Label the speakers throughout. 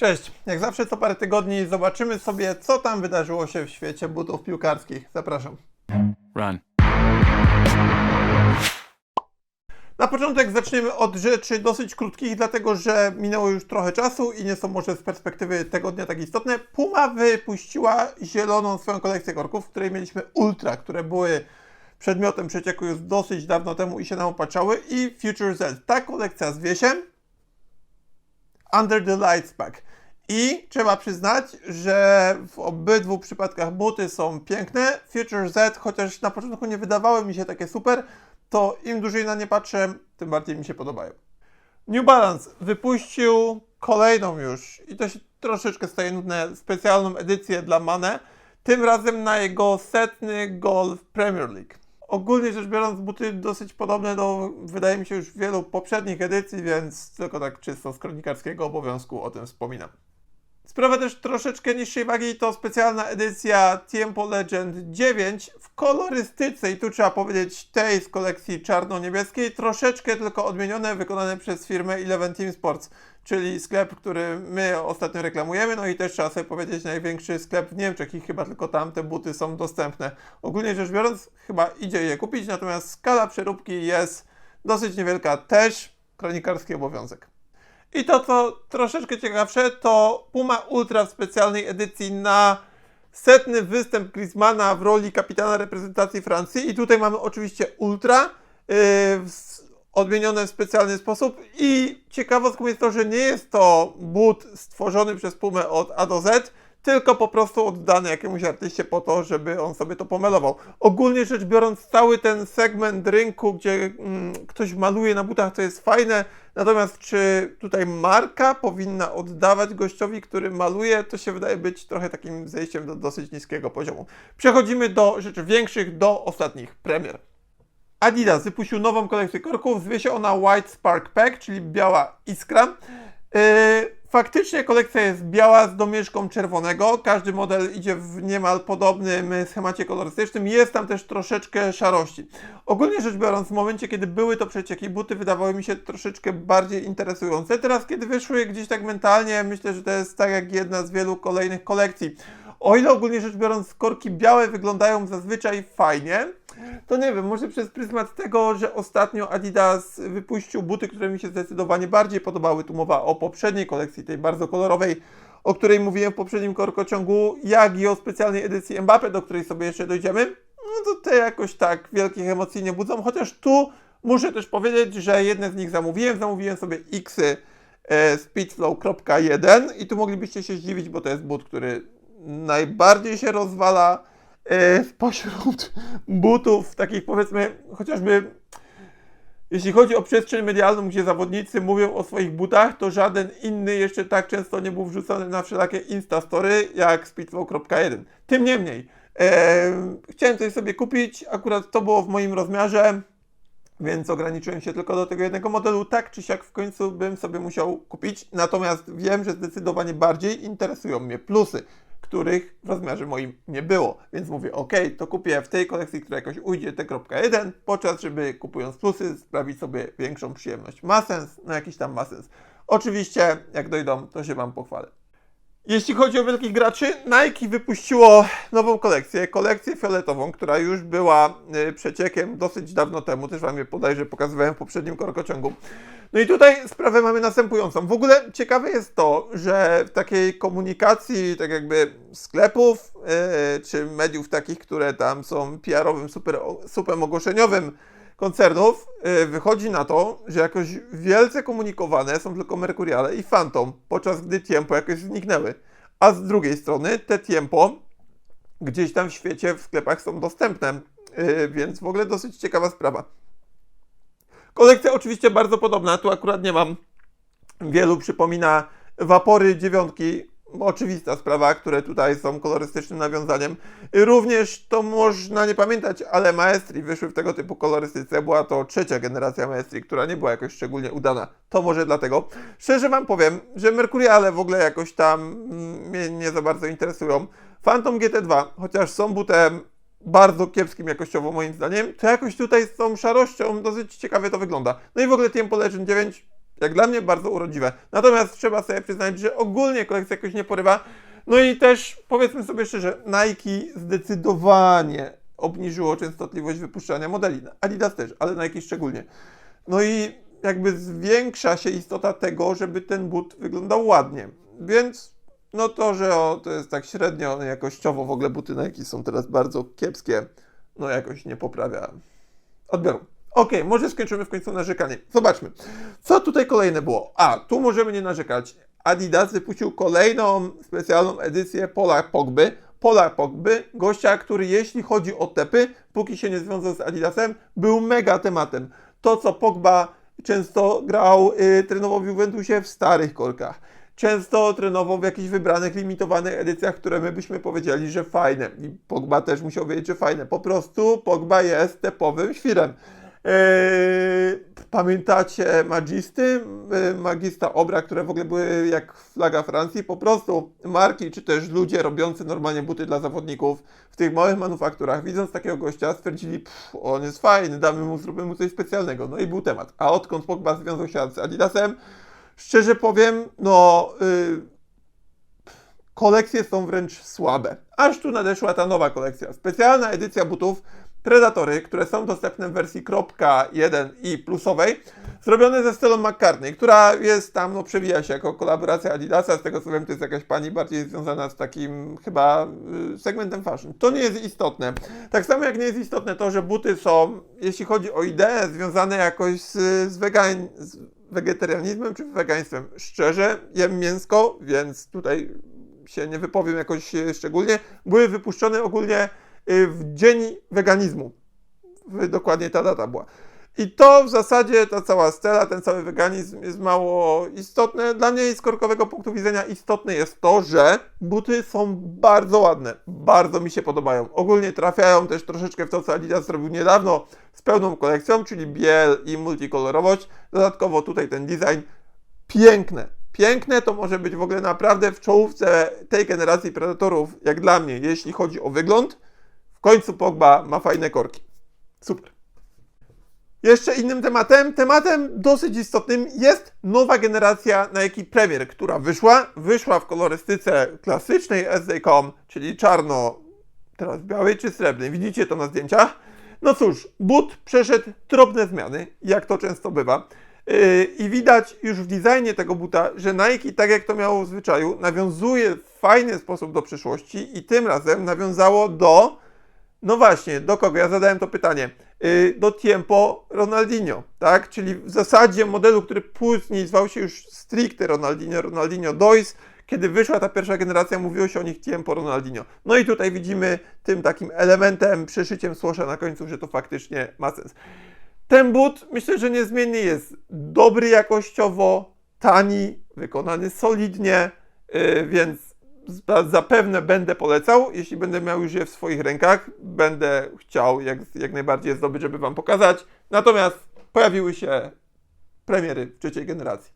Speaker 1: Cześć! Jak zawsze co parę tygodni zobaczymy sobie, co tam wydarzyło się w świecie butów piłkarskich. Zapraszam.
Speaker 2: Run.
Speaker 1: Na początek zaczniemy od rzeczy dosyć krótkich, dlatego że minęło już trochę czasu i nie są może z perspektywy tego dnia tak istotne. Puma wypuściła zieloną swoją kolekcję korków, w której mieliśmy Ultra, które były przedmiotem przecieku już dosyć dawno temu i się nam opaczały i Future Z. Ta kolekcja zwie się Under the Lights Pack. I trzeba przyznać, że w obydwu przypadkach buty są piękne. Future Z, chociaż na początku nie wydawały mi się takie super, to im dłużej na nie patrzę, tym bardziej mi się podobają. New Balance wypuścił kolejną już, i to się troszeczkę staje nudne, specjalną edycję dla Mane, tym razem na jego setny Golf Premier League. Ogólnie rzecz biorąc, buty dosyć podobne do, wydaje mi się, już wielu poprzednich edycji, więc tylko tak czysto z kronikarskiego obowiązku o tym wspominam. Sprawa też troszeczkę niższej wagi to specjalna edycja Tempo Legend 9 w kolorystyce i tu trzeba powiedzieć tej z kolekcji czarno-niebieskiej, troszeczkę tylko odmienione, wykonane przez firmę Eleven Team Sports, czyli sklep, który my ostatnio reklamujemy, no i też trzeba sobie powiedzieć największy sklep w Niemczech i chyba tylko tam te buty są dostępne. Ogólnie rzecz biorąc chyba idzie je kupić, natomiast skala przeróbki jest dosyć niewielka, też kronikarski obowiązek. I to, co troszeczkę ciekawsze, to Puma Ultra w specjalnej edycji na setny występ Griezmana w roli kapitana reprezentacji Francji. I tutaj mamy oczywiście Ultra, yy, odmienione w specjalny sposób. I ciekawostką jest to, że nie jest to but stworzony przez Pumę od A do Z, tylko po prostu oddany jakiemuś artyście po to, żeby on sobie to pomelował. Ogólnie rzecz biorąc, cały ten segment rynku, gdzie mm, ktoś maluje na butach, to jest fajne. Natomiast czy tutaj marka powinna oddawać gościowi, który maluje, to się wydaje być trochę takim zejściem do dosyć niskiego poziomu. Przechodzimy do rzeczy większych, do ostatnich premier. Adidas wypuścił nową kolekcję korków, zwie się ona White Spark Pack, czyli biała iskra. Yy, faktycznie kolekcja jest biała z domieszką czerwonego. Każdy model idzie w niemal podobnym schemacie kolorystycznym. Jest tam też troszeczkę szarości. Ogólnie rzecz biorąc, w momencie, kiedy były to przecieki, buty wydawały mi się troszeczkę bardziej interesujące. Teraz, kiedy wyszły gdzieś tak mentalnie, myślę, że to jest tak jak jedna z wielu kolejnych kolekcji. O ile ogólnie rzecz biorąc, korki białe wyglądają zazwyczaj fajnie, to nie wiem, może przez pryzmat tego, że ostatnio Adidas wypuścił buty, które mi się zdecydowanie bardziej podobały. Tu mowa o poprzedniej kolekcji, tej bardzo kolorowej, o której mówiłem w poprzednim korkociągu, jak i o specjalnej edycji Mbappe, do której sobie jeszcze dojdziemy. No to te jakoś tak wielkich emocji nie budzą, chociaż tu muszę też powiedzieć, że jedne z nich zamówiłem. Zamówiłem sobie Xy e, Speedflow.1 i tu moglibyście się zdziwić, bo to jest but, który najbardziej się rozwala spośród butów takich powiedzmy chociażby jeśli chodzi o przestrzeń medialną, gdzie zawodnicy mówią o swoich butach, to żaden inny jeszcze tak często nie był wrzucony na wszelakie instastory jak speedflow.1. Tym niemniej, e, chciałem coś sobie kupić, akurat to było w moim rozmiarze, więc ograniczyłem się tylko do tego jednego modelu. Tak czy siak w końcu bym sobie musiał kupić, natomiast wiem, że zdecydowanie bardziej interesują mnie plusy, których w rozmiarze moim nie było. Więc mówię, ok, to kupię w tej kolekcji, która jakoś ujdzie T.1, podczas żeby kupując plusy sprawić sobie większą przyjemność. Ma sens? No jakiś tam ma sens. Oczywiście, jak dojdą, to się Wam pochwalę. Jeśli chodzi o wielkich graczy, Nike wypuściło nową kolekcję, kolekcję fioletową, która już była y, przeciekiem dosyć dawno temu, też Wam je podajże pokazywałem w poprzednim korkociągu. No i tutaj sprawę mamy następującą. W ogóle ciekawe jest to, że w takiej komunikacji, tak jakby sklepów, yy, czy mediów takich, które tam są PR-owym, super, ogłoszeniowym koncernów, yy, wychodzi na to, że jakoś wielce komunikowane są tylko Mercuriale i Phantom, podczas gdy Tiempo jakoś zniknęły. A z drugiej strony te Tiempo gdzieś tam w świecie w sklepach są dostępne, yy, więc w ogóle dosyć ciekawa sprawa. Kolekcja oczywiście bardzo podobna, tu akurat nie mam wielu, przypomina Wapory dziewiątki, oczywista sprawa, które tutaj są kolorystycznym nawiązaniem. Również to można nie pamiętać, ale Maestri wyszły w tego typu kolorystyce, była to trzecia generacja Maestri, która nie była jakoś szczególnie udana. To może dlatego. Szczerze Wam powiem, że Mercuriale w ogóle jakoś tam mm, mnie nie za bardzo interesują. Phantom GT2, chociaż są butem bardzo kiepskim jakościowo moim zdaniem, to jakoś tutaj z tą szarością dosyć ciekawie to wygląda. No i w ogóle Tempo Legend 9 Jak dla mnie bardzo urodziwe. Natomiast trzeba sobie przyznać, że ogólnie kolekcja jakoś nie porywa. No i też powiedzmy sobie szczerze, Nike zdecydowanie obniżyło częstotliwość wypuszczania modeli. Adidas też, ale Nike szczególnie. No i jakby zwiększa się istota tego, żeby ten but wyglądał ładnie. Więc no to, że o, to jest tak średnio no jakościowo, w ogóle buty Nike są teraz bardzo kiepskie, no jakoś nie poprawia odbioru. Okej, może skończymy w końcu narzekanie. Zobaczmy, co tutaj kolejne było. A, tu możemy nie narzekać. Adidas wypuścił kolejną specjalną edycję Pola Pogby. Pola Pogby, gościa, który jeśli chodzi o tepy, póki się nie związał z Adidasem, był mega tematem. To, co Pogba często grał, yy, trenował w Juventusie w starych korkach. Często trenował w jakichś wybranych, limitowanych edycjach, które my byśmy powiedzieli, że fajne. I Pogba też musiał wiedzieć, że fajne. Po prostu Pogba jest tepowym świrem. Eee, pamiętacie Magisty? Eee, Magista Obra, które w ogóle były jak flaga Francji. Po prostu marki, czy też ludzie robiący normalnie buty dla zawodników w tych małych manufakturach, widząc takiego gościa, stwierdzili, on jest fajny, damy mu, zrobimy mu coś specjalnego. No i był temat. A odkąd Pogba związał się z Adidasem, szczerze powiem, no... Yy, kolekcje są wręcz słabe. Aż tu nadeszła ta nowa kolekcja. Specjalna edycja butów Predatory, które są dostępne w wersji .1 i plusowej, zrobione ze Stellą McCartney, która jest tam, no przewija się jako kolaboracja Adidasa, z tego co wiem, to jest jakaś pani bardziej związana z takim chyba y, segmentem fashion. To nie jest istotne. Tak samo jak nie jest istotne to, że buty są, jeśli chodzi o ideę, związane jakoś z, z, z wegetarianizmem czy wegaństwem. Szczerze, jem mięsko, więc tutaj się nie wypowiem jakoś szczególnie. Były wypuszczone ogólnie y, w dzień weganizmu. Dokładnie ta data była. I to w zasadzie ta cała stela, ten cały weganizm jest mało istotny. Dla mnie z korkowego punktu widzenia istotne jest to, że buty są bardzo ładne. Bardzo mi się podobają. Ogólnie trafiają też troszeczkę w to, co Adidas zrobił niedawno z pełną kolekcją, czyli biel i multikolorowość. Dodatkowo tutaj ten design piękne. Piękne to może być w ogóle naprawdę w czołówce tej generacji predatorów, jak dla mnie, jeśli chodzi o wygląd. Końcu Pogba ma fajne korki. Super. Jeszcze innym tematem, tematem dosyć istotnym jest nowa generacja Nike Premier, która wyszła. Wyszła w kolorystyce klasycznej SD.com, czyli czarno, teraz białej czy srebrnej. Widzicie to na zdjęciach? No cóż, but przeszedł drobne zmiany, jak to często bywa. Yy, I widać już w designie tego buta, że Nike, tak jak to miało w zwyczaju, nawiązuje w fajny sposób do przyszłości i tym razem nawiązało do, no właśnie, do kogo? Ja zadałem to pytanie. Yy, do Tiempo Ronaldinho, tak? Czyli w zasadzie modelu, który później zwał się już stricte Ronaldinho, Ronaldinho Dois, kiedy wyszła ta pierwsza generacja, mówiło się o nich Tiempo Ronaldinho. No i tutaj widzimy tym takim elementem, przeszyciem słosza na końcu, że to faktycznie ma sens. Ten but myślę, że niezmiennie jest dobry jakościowo, tani, wykonany solidnie, yy, więc zapewne będę polecał. Jeśli będę miał już je w swoich rękach, będę chciał jak, jak najbardziej zdobyć, żeby Wam pokazać. Natomiast pojawiły się premiery trzeciej generacji.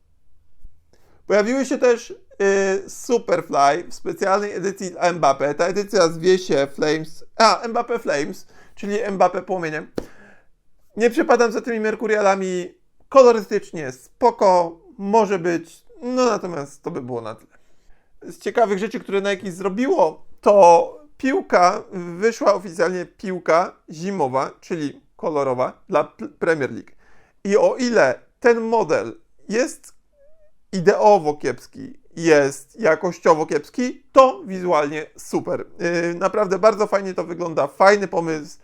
Speaker 1: Pojawiły się też yy, Superfly w specjalnej edycji Mbappe. Ta edycja zwie się Flames, a Mbappe Flames, czyli Mbappe płomieniem. Nie przepadam za tymi Merkurialami. Kolorystycznie spoko, może być, no natomiast to by było na tyle. Z ciekawych rzeczy, które Nike zrobiło, to piłka, wyszła oficjalnie piłka zimowa, czyli kolorowa dla Premier League. I o ile ten model jest ideowo kiepski, jest jakościowo kiepski, to wizualnie super. Yy, naprawdę bardzo fajnie to wygląda, fajny pomysł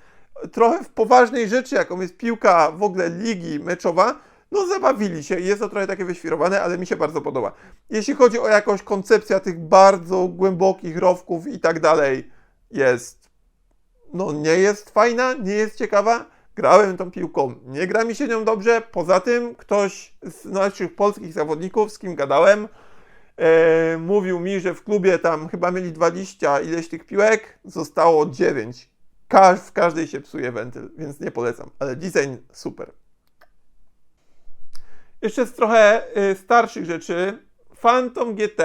Speaker 1: trochę w poważnej rzeczy, jaką jest piłka w ogóle ligi meczowa, no zabawili się jest to trochę takie wyświrowane, ale mi się bardzo podoba. Jeśli chodzi o jakąś koncepcję tych bardzo głębokich rowków i tak dalej, jest, no nie jest fajna, nie jest ciekawa. Grałem tą piłką, nie gra mi się nią dobrze. Poza tym ktoś z naszych polskich zawodników, z kim gadałem, e, mówił mi, że w klubie tam chyba mieli 20 ileś tych piłek, zostało 9 w każdej się psuje wentyl, więc nie polecam, ale design super. Jeszcze z trochę y, starszych rzeczy. Phantom GT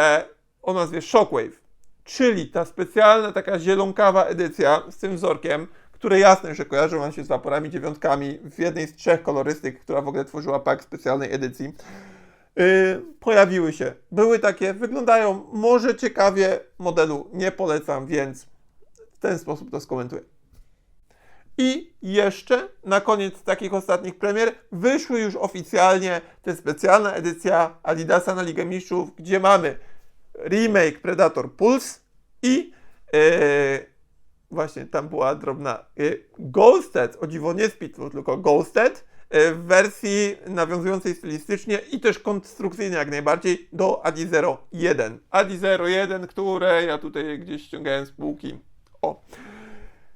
Speaker 1: o nazwie Shockwave, czyli ta specjalna taka zielonkawa edycja z tym wzorkiem, które jasne, że kojarzą Wam się z waporami dziewiątkami w jednej z trzech kolorystyk, która w ogóle tworzyła pak specjalnej edycji. Yy, pojawiły się. Były takie, wyglądają może ciekawie, modelu nie polecam, więc w ten sposób to skomentuję. I jeszcze na koniec takich ostatnich premier wyszły już oficjalnie te specjalna edycja Adidasa na Ligę Mistrzów, gdzie mamy remake Predator Pulse i yy, właśnie tam była drobna yy, Ghosted, o dziwo nie Speedful, tylko Ghosted yy, w wersji nawiązującej stylistycznie i też konstrukcyjnie jak najbardziej do Adi 01. Adi 01, które ja tutaj gdzieś ściągałem z półki. O.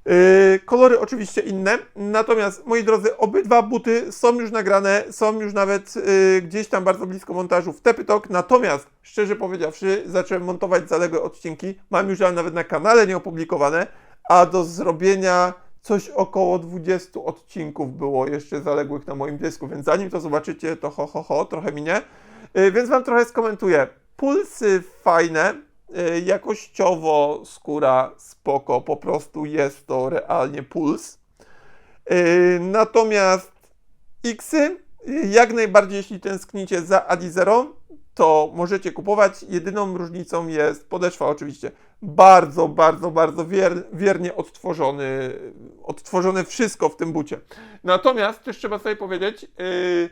Speaker 1: Yy, kolory oczywiście inne, natomiast moi drodzy, obydwa buty są już nagrane, są już nawet yy, gdzieś tam bardzo blisko montażu w Tepytok, natomiast szczerze powiedziawszy, zacząłem montować zaległe odcinki, mam już nawet na kanale nieopublikowane, a do zrobienia coś około 20 odcinków było jeszcze zaległych na moim dysku, więc zanim to zobaczycie, to ho, ho, ho, trochę minie, yy, więc Wam trochę skomentuję. Pulsy fajne, jakościowo skóra spoko, po prostu jest to realnie puls. Y, Natomiast Xy, y, jak najbardziej jeśli tęsknicie za Adizero, to możecie kupować. Jedyną różnicą jest podeszwa oczywiście. Bardzo, bardzo, bardzo wier, wiernie odtworzony, odtworzone wszystko w tym bucie. Natomiast też trzeba sobie powiedzieć, yy,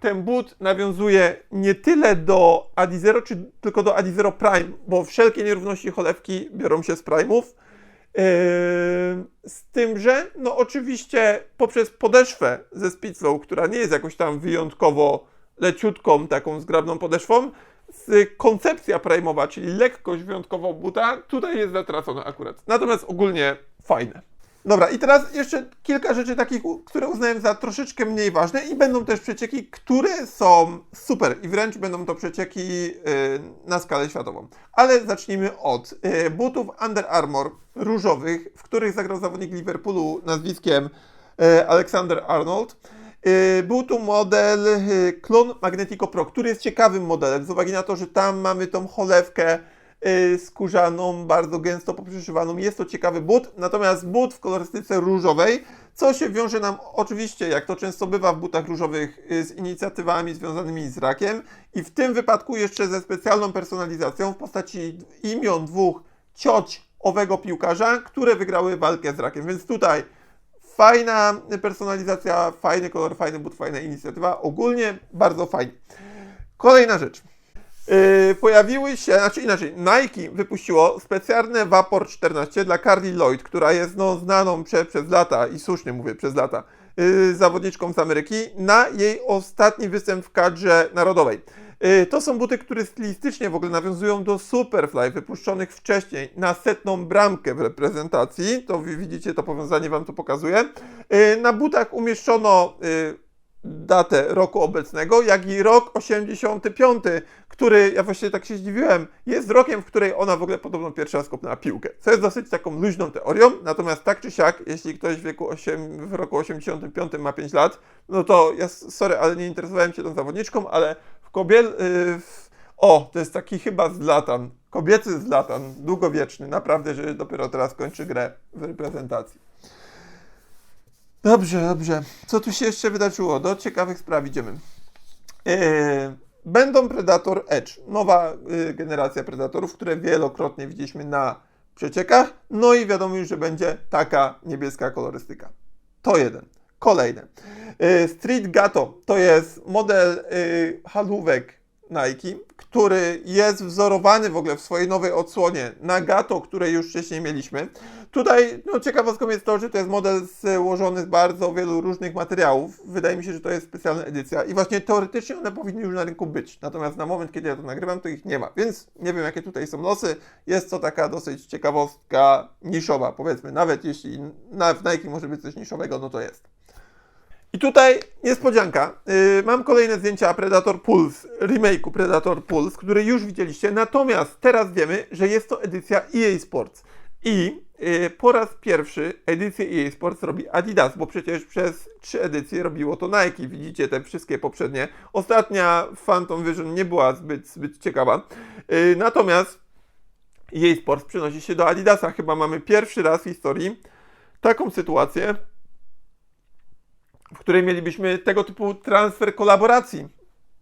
Speaker 1: ten but nawiązuje nie tyle do Adizero, czy tylko do Adizero Prime, bo wszelkie nierówności cholewki biorą się z Prime'ów. Yy, z tym, że no oczywiście poprzez podeszwę ze Speedflow, która nie jest jakoś tam wyjątkowo leciutką, taką zgrabną podeszwą, koncepcja prime'owa, czyli lekkość wyjątkowo buta, tutaj jest zatracona akurat. Natomiast ogólnie fajne. Dobra, i teraz jeszcze kilka rzeczy takich, które uznałem za troszeczkę mniej ważne i będą też przecieki, które są super i wręcz będą to przecieki yy, na skalę światową. Ale zacznijmy od yy, butów Under Armour różowych, w których zagrał zawodnik Liverpoolu nazwiskiem yy, Alexander Arnold. Był tu model Klon Magnetico Pro, który jest ciekawym modelem z uwagi na to, że tam mamy tą cholewkę skórzaną, bardzo gęsto poprzeszywaną. Jest to ciekawy but, natomiast but w kolorystyce różowej, co się wiąże nam oczywiście, jak to często bywa w butach różowych, yy, z inicjatywami związanymi z rakiem i w tym wypadku jeszcze ze specjalną personalizacją w postaci imion dwóch cioć owego piłkarza, które wygrały walkę z rakiem. Więc tutaj fajna personalizacja, fajny kolor, fajny but, fajna inicjatywa. Ogólnie bardzo fajnie. Kolejna rzecz. Yy, pojawiły się, znaczy inaczej, Nike wypuściło specjalne Vapor 14 dla Carly Lloyd, która jest no, znaną prze, przez lata, i słusznie mówię, przez lata, yy, zawodniczką z Ameryki, na jej ostatni występ w kadrze narodowej. Yy, to są buty, które stylistycznie w ogóle nawiązują do Superfly, wypuszczonych wcześniej na setną bramkę w reprezentacji. To widzicie, to powiązanie Wam to pokazuje. Yy, na butach umieszczono yy, datę roku obecnego, jak i rok 85, który, ja właściwie tak się zdziwiłem, jest rokiem, w której ona w ogóle podobno pierwszy raz kopnęła piłkę. Co jest dosyć taką luźną teorią, natomiast tak czy siak, jeśli ktoś w wieku 8, w roku 85 ma 5 lat, no to ja, sorry, ale nie interesowałem się tą zawodniczką, ale w kobiel... Yy, w, o, to jest taki chyba Zlatan, kobiecy Zlatan, długowieczny, naprawdę, że dopiero teraz kończy grę w reprezentacji. Dobrze, dobrze. Co tu się jeszcze wydarzyło? Do ciekawych spraw idziemy. Yy, będą Predator Edge. Nowa yy, generacja Predatorów, które wielokrotnie widzieliśmy na przeciekach. No i wiadomo już, że będzie taka niebieska kolorystyka. To jeden. Kolejne. Yy, Street Gato to jest model halówek Nike, który jest wzorowany w ogóle w swojej nowej odsłonie na Gato, które już wcześniej mieliśmy. Tutaj no, ciekawostką jest to, że to jest model złożony z bardzo wielu różnych materiałów. Wydaje mi się, że to jest specjalna edycja i właśnie teoretycznie one powinny już na rynku być. Natomiast na moment, kiedy ja to nagrywam, to ich nie ma. Więc nie wiem, jakie tutaj są losy. Jest to taka dosyć ciekawostka niszowa, powiedzmy. Nawet jeśli na, w Nike może być coś niszowego, no to jest. I tutaj niespodzianka. Yy, mam kolejne zdjęcia Predator Pulse, remake'u Predator Pulse, który już widzieliście. Natomiast teraz wiemy, że jest to edycja EA Sports. I yy, po raz pierwszy edycję EA Sports robi Adidas, bo przecież przez trzy edycje robiło to Nike. Widzicie te wszystkie poprzednie. Ostatnia Phantom Vision nie była zbyt, zbyt ciekawa. Yy, natomiast EA Sports przenosi się do Adidasa. Chyba mamy pierwszy raz w historii taką sytuację, w której mielibyśmy tego typu transfer kolaboracji.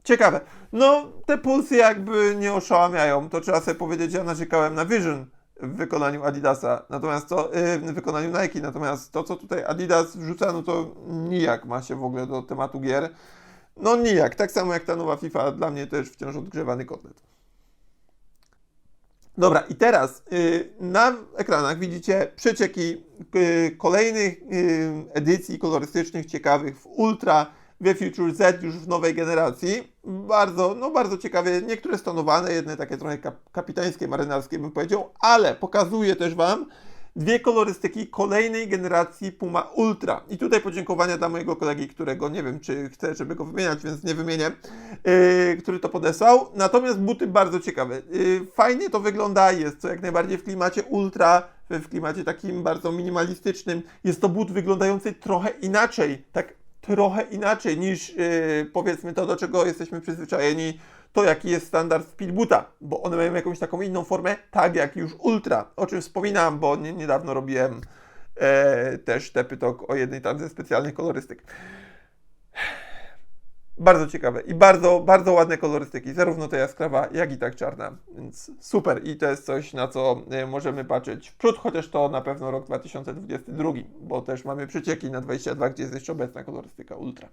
Speaker 1: Ciekawe. No, te pulsy jakby nie oszałamiają. To trzeba sobie powiedzieć, ja narzekałem na Vision w wykonaniu Adidasa, natomiast to yy, w wykonaniu Nike, natomiast to, co tutaj Adidas wrzuca, no to nijak ma się w ogóle do tematu gier. No nijak, tak samo jak ta nowa FIFA, dla mnie też wciąż odgrzewany kotlet. Dobra, i teraz y, na ekranach widzicie przecieki y, kolejnych y, edycji kolorystycznych, ciekawych w Ultra, we Future Z już w nowej generacji. Bardzo, no bardzo ciekawie, niektóre stonowane, jedne takie trochę kap kapitańskie, marynarskie bym powiedział, ale pokazuję też Wam dwie kolorystyki kolejnej generacji Puma Ultra. I tutaj podziękowania dla mojego kolegi, którego nie wiem, czy chcę, żeby go wymieniać, więc nie wymienię, yy, który to podesłał. Natomiast buty bardzo ciekawe. Yy, fajnie to wygląda, jest to jak najbardziej w klimacie Ultra, w klimacie takim bardzo minimalistycznym. Jest to but wyglądający trochę inaczej, tak trochę inaczej niż yy, powiedzmy to, do czego jesteśmy przyzwyczajeni, to jaki jest standard speedboota, bo one mają jakąś taką inną formę, tak jak już Ultra, o czym wspominam, bo nie, niedawno robiłem e, też tepytok o jednej tam ze specjalnych kolorystyk. Bardzo ciekawe i bardzo, bardzo ładne kolorystyki, zarówno ta jaskrawa, jak i tak czarna, więc super i to jest coś, na co e, możemy patrzeć w przód, chociaż to na pewno rok 2022, bo też mamy przecieki na 22, gdzie jest jeszcze obecna kolorystyka Ultra.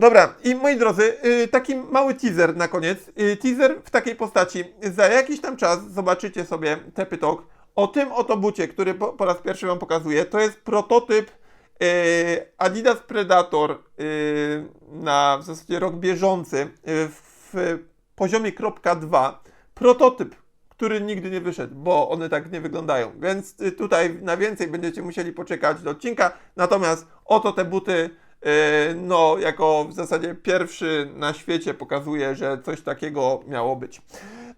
Speaker 1: Dobra, i moi drodzy, yy, taki mały teaser na koniec. Yy, teaser w takiej postaci. Za jakiś tam czas zobaczycie sobie Tepy Talk o tym oto bucie, który po, po raz pierwszy Wam pokazuję. To jest prototyp yy, Adidas Predator na w zasadzie rok bieżący w poziomie kropka 2. Prototyp, który nigdy nie wyszedł, bo one tak nie wyglądają. Więc tutaj na więcej będziecie musieli poczekać do odcinka. Natomiast oto te buty no, jako w zasadzie pierwszy na świecie pokazuje, że coś takiego miało być.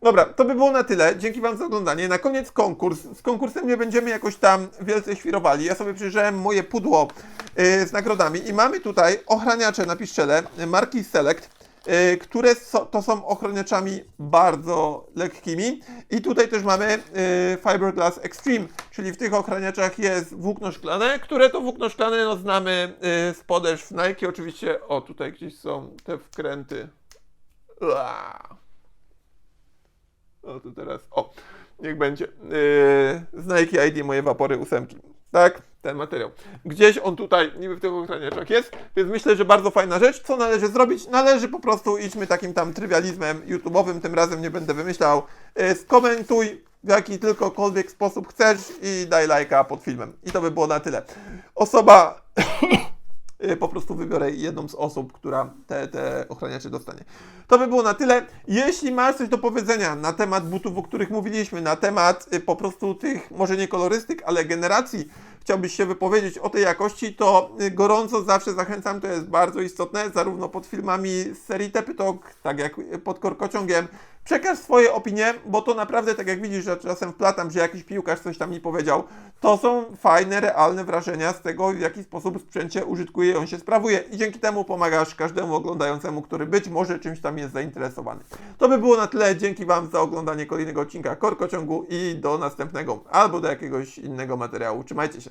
Speaker 1: Dobra, to by było na tyle. Dzięki Wam za oglądanie. Na koniec konkurs. Z konkursem nie będziemy jakoś tam wielce świrowali. Ja sobie przyjrzałem moje pudło yy, z nagrodami i mamy tutaj ochraniacze na piszczele marki Select. Yy, które to są ochroniaczami bardzo lekkimi. I tutaj też mamy yy, Fiberglass Extreme, czyli w tych ochraniaczach jest włókno szklane, które to włókno szklane no, znamy yy, z podeszw Nike. Oczywiście, o tutaj gdzieś są te wkręty. O, tu teraz, o, niech będzie. Yy, z Nike ID moje wapory ósemki. Tak, ten materiał. Gdzieś on tutaj niby w tych ochraniaczach jest, więc myślę, że bardzo fajna rzecz. Co należy zrobić? Należy po prostu idźmy takim tam trywializmem YouTube'owym, tym razem nie będę wymyślał. Yy, skomentuj w jaki tylkokolwiek sposób chcesz i daj lajka pod filmem. I to by było na tyle. Osoba y, po prostu wybiorę jedną z osób, która te, te ochraniacze dostanie. To by było na tyle. Jeśli masz coś do powiedzenia na temat butów, o których mówiliśmy, na temat y, po prostu tych, może nie kolorystyk, ale generacji, chciałbyś się wypowiedzieć o tej jakości, to y, gorąco zawsze zachęcam, to jest bardzo istotne, zarówno pod filmami z serii Tepy Talk, tak jak y, pod korkociągiem. Przekaż swoje opinie, bo to naprawdę, tak jak widzisz, że czasem wplatam, że jakiś piłkarz coś tam mi powiedział, to są fajne, realne wrażenia z tego, w jaki sposób sprzęcie użytkuje i on się sprawuje. I dzięki temu pomagasz każdemu oglądającemu, który być może czymś tam jest zainteresowany. To by było na tyle. Dzięki Wam za oglądanie kolejnego odcinka Korkociągu i do następnego albo do jakiegoś innego materiału. Trzymajcie się.